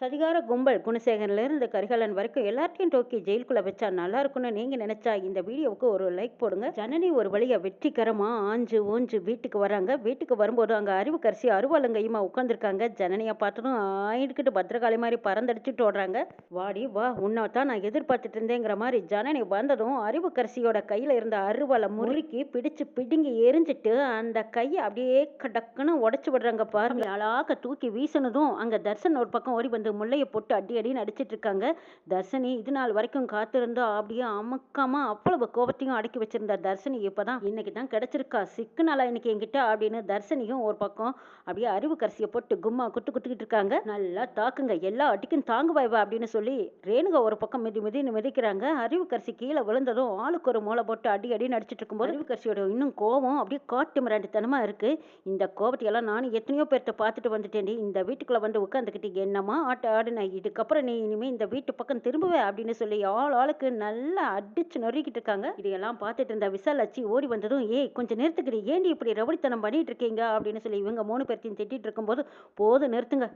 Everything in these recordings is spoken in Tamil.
சதிகார கும்பல் குணசேகரன்லேருந்து கரிகாலன் வரைக்கும் எல்லாத்தையும் தூக்கி ஜெயிலுக்குள்ளே வச்சா நல்லா இருக்கும்னு நீங்கள் நினச்சா இந்த வீடியோவுக்கு ஒரு லைக் போடுங்க. ஜனனி ஒரு வழியாக வெற்றிகரமாக ஆஞ்சு ஊஞ்சு வீட்டுக்கு வராங்க. வீட்டுக்கு வரும்போது அங்கே அறிவு கரிசி அருவாலங்கையுமா உட்காந்துருக்காங்க ஜனனியை பார்த்ததும் ஆயிடுக்கிட்டு பத்திரகாளி மாதிரி பறந்தடிச்சுட்டு ஓடுறாங்க. வாடி வா உன்னை தான் நான் எதிர்பார்த்துட்டு இருந்தேங்கிற மாதிரி ஜனனி வந்ததும் அறிவு கரிசியோட கையில் இருந்த அருவாலை முறுக்கி பிடிச்சு பிடுங்கி எரிஞ்சிட்டு அந்த கையை அப்படியே கடக்குன்னு உடச்சி விடுறாங்க பாருங்க. அழகாக தூக்கி வீசினதும் அங்கே தர்சன் ஒரு பக்கம் ஓடி வந்து முல்லையை போட்டு அடி அடின்னு அடிச்சிட்டு இருக்காங்க. தர்ஷினி இது நாள் வரைக்கும் காத்திருந்தா அப்படியே அமக்காம அவ்வளவு கோபத்தையும் அடக்கி வச்சிருந்த தர்ஷினி. இப்பதான் இன்னைக்கு தான் கிடைச்சிருக்கா. சிக்குனாலா இன்னைக்கு என்கிட்ட அப்படின்னு தர்ஷினியும் ஒரு பக்கம் அப்படியே அறிவு கரிசியை போட்டு கும்மா குட்டு குட்டுக்கிட்டு இருக்காங்க. நல்லா தாக்குங்க. எல்லா அடிக்கும் தாங்கு வாய்வா அப்படின்னு சொல்லி ரேணுகா ஒரு பக்கம் மிதி மிதின்னு மிதிக்கிறாங்க. அறிவு கரிசி கீழே விழுந்ததும் ஆளுக்கு ஒரு மூளை போட்டு அடி அடி நடிச்சிட்டு இருக்கும்போது அறிவு கரிசியோட இன்னும் கோபம் அப்படியே காட்டு மிராண்டித்தனமா இருக்கு. இந்த கோபத்தையெல்லாம் நானும் எத்தனையோ பேர்த்த பார்த்துட்டு வந்துட்டேன் இந்த வீட்டுக்குள்ள வந்து உட்காந்துக்கிட்டு என்னமா ஆட்ட ஆடுன இதுக்கப்புறம் நீ இனிமே இந்த வீட்டு பக்கம் திரும்புவே அப்படின்னு சொல்லி ஆள் ஆளுக்கு நல்லா அடிச்சு நொறுக்கிட்டு இருக்காங்க. இதையெல்லாம் பார்த்துட்டு இருந்த விசாலாச்சி ஓடி வந்ததும் ஏய் கொஞ்சம் நிறுத்துக்கிட்டு ஏண்டி இப்படி ரவடித்தனம் பண்ணிட்டு இருக்கீங்க? அப்படின்னு சொல்லி இவங்க மூணு பேர்த்தையும் திட்டிட்டு இருக்கும்போது போதும் நிறுத்துங்க.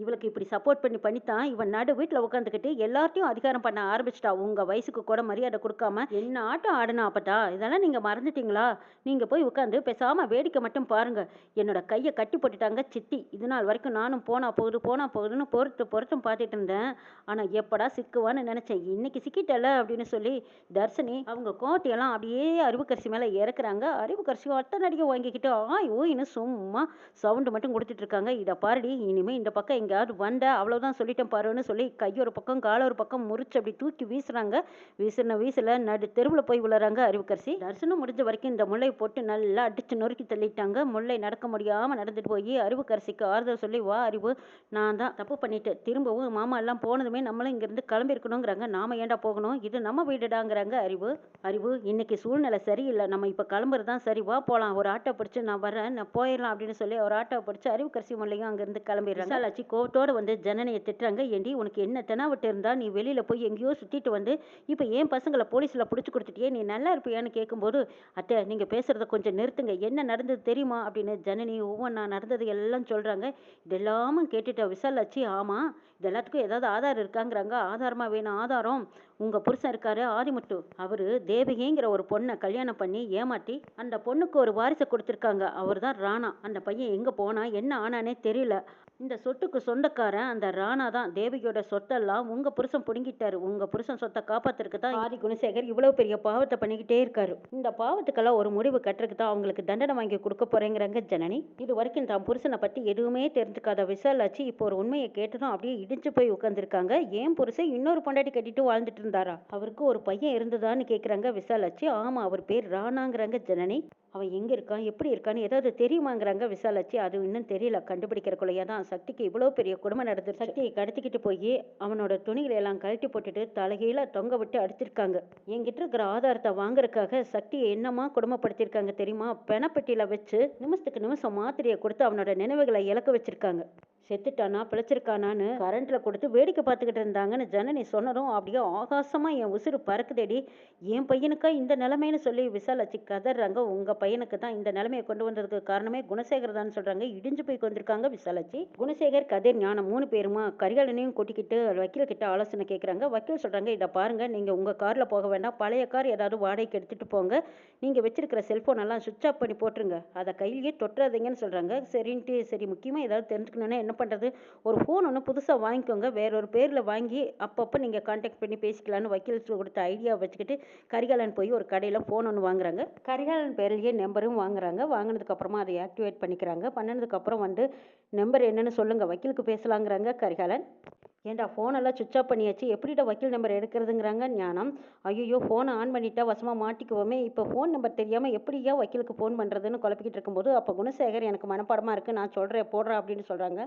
இவளுக்கு இப்படி சப்போர்ட் பண்ணி பண்ணித்தான் இவன் நடு வீட்டில் உட்காந்துக்கிட்டு எல்லார்ட்டையும் அதிகாரம் பண்ண ஆரம்பிச்சிட்டா. உங்க வயசுக்கு கூட மரியாதை கொடுக்காம என்ன ஆட்டம் ஆடுனா அப்பட்டா இதெல்லாம் நீங்க மறந்துட்டீங்களா? நீங்க போய் உட்காந்து பேசாம வேடிக்கை மட்டும் பாருங்க. என்னோட கையை கட்டி போட்டுட்டாங்க சித்தி. இது நாள் வரைக்கும் நானும் போனா போகுது போனா போகுதுன்னு பொறுத்து பொறுத்தும் பார்த்துட்டு இருந்தேன். ஆனா எப்படா சிக்குவான்னு நினைச்சேன். இன்னைக்கு சிக்கிட்டல அப்படின்னு சொல்லி தர்ஷினி அவங்க கோட்டையெல்லாம் அப்படியே அறிவுக்கரிசி மேல இறக்குறாங்க. அறிவுக்கரிசி ஒத்த நடிகை வாங்கிக்கிட்டு ஆய் ஓயின்னு சும்மா சவுண்டு மட்டும் கொடுத்துட்டு இருக்காங்க. இதை பாருடி இனிமே இந்த பக்கம் எங்கேயாவது வந்த அவ்வளோதான் சொல்லிட்டேன் பாருன்னு சொல்லி கையொரு பக்கம் கால ஒரு பக்கம் முறிச்சு அப்படி தூக்கி வீசுறாங்க. வீசுன வீசல நடு தெருவில் போய் விழுறாங்க அறிவுக்கரசி. தரிசனம் முடிஞ்ச வரைக்கும் இந்த முல்லை போட்டு நல்லா அடிச்சு நொறுக்கி தள்ளிட்டாங்க. முல்லை நடக்க முடியாம நடந்துட்டு போய் அறிவுக்கரசிக்கு ஆறுதல் சொல்லி வா அறிவு நான் தான் தப்பு பண்ணிட்டேன். திரும்பவும் மாமா எல்லாம் போனதுமே நம்மளும் இங்கிருந்து கிளம்பிருக்கணுங்கிறாங்க நாம ஏன்டா போகணும்? இது நம்ம வீடுடாங்கிறாங்க அறிவு. அறிவு இன்னைக்கு சூழ்நிலை சரியில்லை. நம்ம இப்போ கிளம்புறது தான் சரி. வா போகலாம் ஒரு ஆட்டோ பிடிச்சு நான் வரேன் நான் போயிடலாம் அப்படின்னு சொல்லி ஒரு ஆட்டோ பிடிச்சு அறிவு கரிசி முல்லையும் அங்கேருந்து கிளம்பிடுறாங்க. கோவத்தோட வந்து ஜனனையை திட்டுறாங்க. ஏண்டி உனக்கு என்ன தெனாவட்டு இருந்தால் நீ வெளியில் போய் எங்கேயோ சுற்றிட்டு வந்து இப்போ ஏன் பசங்களை போலீஸில் பிடிச்சி கொடுத்துட்டியே? நீ நல்லா இருப்பியான்னு கேட்கும்போது அத்தை நீங்கள் பேசுகிறத கொஞ்சம் நிறுத்துங்க. என்ன நடந்தது தெரியுமா? அப்படின்னு ஜனனி ஒவ்வொன்றா நடந்தது எல்லாம் சொல்கிறாங்க இதெல்லாமும் கேட்டுட்ட விசாலாச்சு. ஆமாம் இது எல்லாத்துக்கும் ஏதாவது ஆதாரம் இருக்காங்கிறாங்க. ஆதாரமாக வேணும் ஆதாரம். உங்கள் புருஷன் இருக்காரு ஆதிமுத்து. அவர் தேவகிங்கிற ஒரு பொண்ணை கல்யாணம் பண்ணி ஏமாற்றி அந்த பொண்ணுக்கு ஒரு வாரிசை கொடுத்துருக்காங்க. அவர் தான் ராணா. அந்த பையன் எங்கே போனா என்ன ஆனானே தெரியல. இந்த சொத்துக்கு சொந்தக்காரன் அந்த ராணா தான். தேவகியோட சொத்தெல்லாம் உங்கள் புருஷன் பிடுங்கிட்டார். உங்கள் புருஷன் சொத்தை காப்பாத்துறதுக்கு தான் ஆதி குணசேகர் இவ்வளோ பெரிய பாவத்தை பண்ணிக்கிட்டே இருக்காரு. இந்த பாவத்துக்கெல்லாம் ஒரு முடிவு கட்டுறதுக்கு தான் அவங்களுக்கு தண்டனை வாங்கி கொடுக்க போறேங்கிறாங்க ஜனனி. இது வரைக்கும் தான் புருஷனை பற்றி எதுவுமே தெரிஞ்சுக்காத விசாலாச்சு இப்போ ஒரு உண்மையை கேட்டதும் அப்படியே இடிஞ்சு போய் உட்காந்துருக்காங்க ஏன் புருஷன் இன்னொரு பொண்டாட்டி கட்டிட்டு வாழ்ந்துட்டு இருந்தாரா? அவருக்கு ஒரு பையன் இருந்ததான்னு கேட்குறாங்க விசாலாச்சி ஆமாம் அவர் பேர் ராணாங்கிறாங்க ஜனனி. அவன் எங்கே இருக்கான் எப்படி இருக்கான்னு ஏதாவது தெரியுமாங்கிறாங்க விசாலாச்சி அது இன்னும் தெரியல. கண்டுபிடிக்கிறக்குள்ளேயே தான் சக்திக்கு இவ்வளோ பெரிய குடும்பம் நடந்துரு சக்தியை கடத்திக்கிட்டு போய் அவனோட துணிகளை எல்லாம் கழட்டி போட்டுட்டு தலைகீழ தொங்க விட்டு அடிச்சிருக்காங்க. என்கிட்ட இருக்கிற ஆதாரத்தை வாங்குறதுக்காக சக்தியை என்னமா குடும்பப்படுத்தியிருக்காங்க தெரியுமா? பெணப்பெட்டியில் வச்சு நிமிஷத்துக்கு நிமிஷம் மாத்திரையை கொடுத்து அவனோட நினைவுகளை இழக்க வச்சிருக்காங்க. செத்துட்டானா? பிழைச்சிருக்கானான்னு கரண்ட்ல கொடுத்து வேடிக்கை பார்த்துக்கிட்டு இருந்தாங்கன்னு ஜனனி சொன்னதும் அப்படியே ஆகாசமா என் உசுறு பறக்குதேடி. என் பையனுக்கா இந்த நிலைமைன்னு சொல்லி விசாலாச்சி கதறாங்க. உங்கள் பையனுக்கு தான் இந்த நிலைமையை கொண்டு வந்ததுக்கு காரணமே குணசேகர் தான் சொல்கிறாங்க இடிஞ்சு போய் கொண்டிருக்காங்க விசாலாச்சி குணசேகர் கதிர் ஞானம் மூணு பேருமா? கரிகாலனையும் கூட்டிக்கிட்டு வக்கீல் கிட்ட ஆலோசனை கேட்குறாங்க வக்கீல் சொல்கிறாங்க இதை பாருங்கள் நீங்கள் உங்கள் காரில் போக வேண்டாம். பழைய கார் ஏதாவது வாடகைக்கு எடுத்துகிட்டு போங்க. நீங்கள் வச்சிருக்கிற செல்ஃபோன் எல்லாம் சுவிட்ச் ஆஃப் பண்ணி போட்டுருங்க. அதை கையிலேயே தொட்டுறாதீங்கன்னு சொல்கிறாங்க சரின்ட்டு சரி முக்கியமாக ஏதாவது தெரிஞ்சுக்கணுன்னா என்ன பண்ணுறது ஒரு ஃபோன் ஒன்று புதுசாக வாங்கிக்கோங்க. வேற ஒரு பேரில் வாங்கி அப்பப்போ நீங்கள் காண்டாக்ட் பண்ணி பேசிக்கலான்னு வக்கீல் கொடுத்த ஐடியா வச்சுக்கிட்டு கரிகாலன் போய் ஒரு கடையில் ஃபோன் ஒன்று வாங்குறாங்க. கரிகாலன் பேர்லேயே நம்பரும் வாங்குறாங்க. வாங்கினதுக்கப்புறமா அதை ஆக்டிவேட் பண்ணிக்கிறாங்க. பண்ணினதுக்கப்புறம் வந்து நம்பர் என்னன்னு சொல்லுங்கள் வக்கீலுக்கு பேசலாங்கிறாங்க. கரிகாலன். ஏன்டா ஃபோனெல்லாம் சுவிச் ஆஃப் பண்ணியாச்சு? எப்படிடா வக்கீல் நம்பர் எடுக்கிறதுங்கிறாங்க ஞானம். ஐயோ ஃபோனை ஆன் பண்ணிட்டா வசமாக மாட்டிக்குவோமே. இப்போ ஃபோன் நம்பர் தெரியாமல் எப்படியா வக்கீலுக்கு ஃபோன் பண்ணுறதுன்னு குழப்பிக்கிட்டு இருக்கும்போது அப்போ குணசேகர் எனக்கு மனப்பாடமாக இருக்குது நான் சொல்கிறேன் போடுறேன் அப்படின்னு சொல்கிறாங்க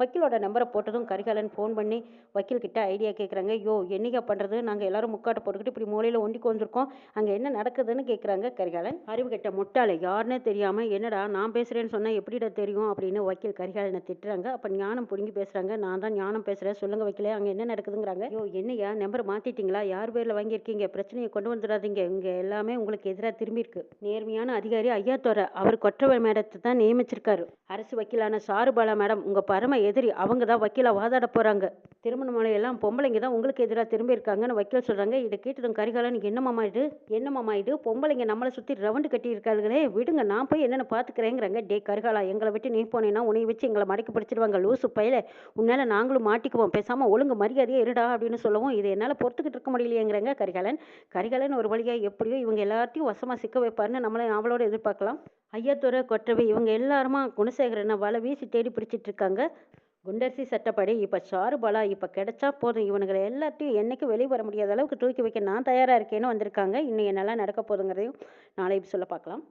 வக்கீலோட நம்பரை போட்டதும் கரிகாலன் ஃபோன் பண்ணி வக்கீல்கிட்ட ஐடியா கேட்குறாங்க ஐயோ என்னையா பண்ணுறது நாங்கள் எல்லாரும் முக்காட்டை போட்டுக்கிட்டு இப்படி மூலையில் ஒண்டிக்கு வந்திருக்கோம் அங்கே என்ன நடக்குதுன்னு கேட்குறாங்க கரிகாலன். அறிவு கெட்ட முட்டாளை யாருன்னே தெரியாமல் என்னடா நான் பேசுகிறேன்னு சொன்னால் எப்படிடா தெரியும்? அப்படின்னு வக்கீல் கரிகாலனை திட்டுறாங்க. அப்போ ஞானம் பிடுங்கி பேசுகிறாங்க நான் தான் ஞானம் பேசுகிறேன் சொல்லுங்க வைக்கல அங்கே என்ன நடக்குதுங்கிறாங்க. ஐயோ என்னையா? நம்பர் மாத்திட்டீங்களா? யார் பேரில் வாங்கியிருக்கீங்க? பிரச்சனையை கொண்டு வந்துடாதீங்க. இங்கே எல்லாமே உங்களுக்கு எதிராக திரும்பி இருக்கு நேர்மையான அதிகாரி ஐயா தோர அவர் கொற்றவை மேடத்தை தான் நியமிச்சிருக்காரு. அரசு வக்கீலான சாருபாலா மேடம் உங்க பரம எதிரி அவங்க தான் வக்கீலா வாதாட போறாங்க. திருமணமான எல்லாம் பொம்பளைங்க தான் உங்களுக்கு எதிராக திரும்பி இருக்காங்கன்னு வக்கீல் சொல்கிறாங்க இதை கேட்டதும் கரிகாலன் என்னமாமா இது? என்னமாமா இது? பொம்பளைங்க நம்மளை சுற்றி ரவுண்டு கட்டி இருக்காங்களே விடுங்க நான் போய் என்னென்னு பார்த்துக்கிறேங்கிறாங்க. டே கரிகாலா எங்களை விட்டு நீ போனேன்னா உன்னை வச்சு எங்களை மடக்கி பிடிச்சிருவாங்க லூசு பையில. உன்னால் நாங்களும் மாட்டிக்குவோம். பேசாமல் ஒழுங்கு மரியாதையே இருடா அப்படின்னு சொல்லவும் இது என்னால் பொறுத்துக்கிட்டு இருக்க முடியலையேங்கிறாங்க கரிகாலன். கரிகாலன் ஒரு வழியாக எப்படியோ இவங்க எல்லாத்தையும் வசமாக சிக்க வைப்பாருன்னு நம்மளை அவளோட எதிர்பார்க்கலாம். ஐயாத்துறை கொற்றவை இவங்க எல்லாருமா குணசேகரனை வலை வீசி தேடி பிடிச்சிட்டு இருக்காங்க. குண்டரசி சட்டப்படி இப்போ சாருபாலா இப்போ கிடைச்சா போதும். இவனுங்களை எல்லாத்தையும் என்னைக்கு வெளியே வர முடியாத அளவுக்கு தூக்கி வைக்க நான் தயாராக இருக்கேன்னு வந்திருக்காங்க. இன்னும் என்னெல்லாம் நடக்க போகுதுங்கிறதையும் நாளை சொல்ல பார்க்கலாம்.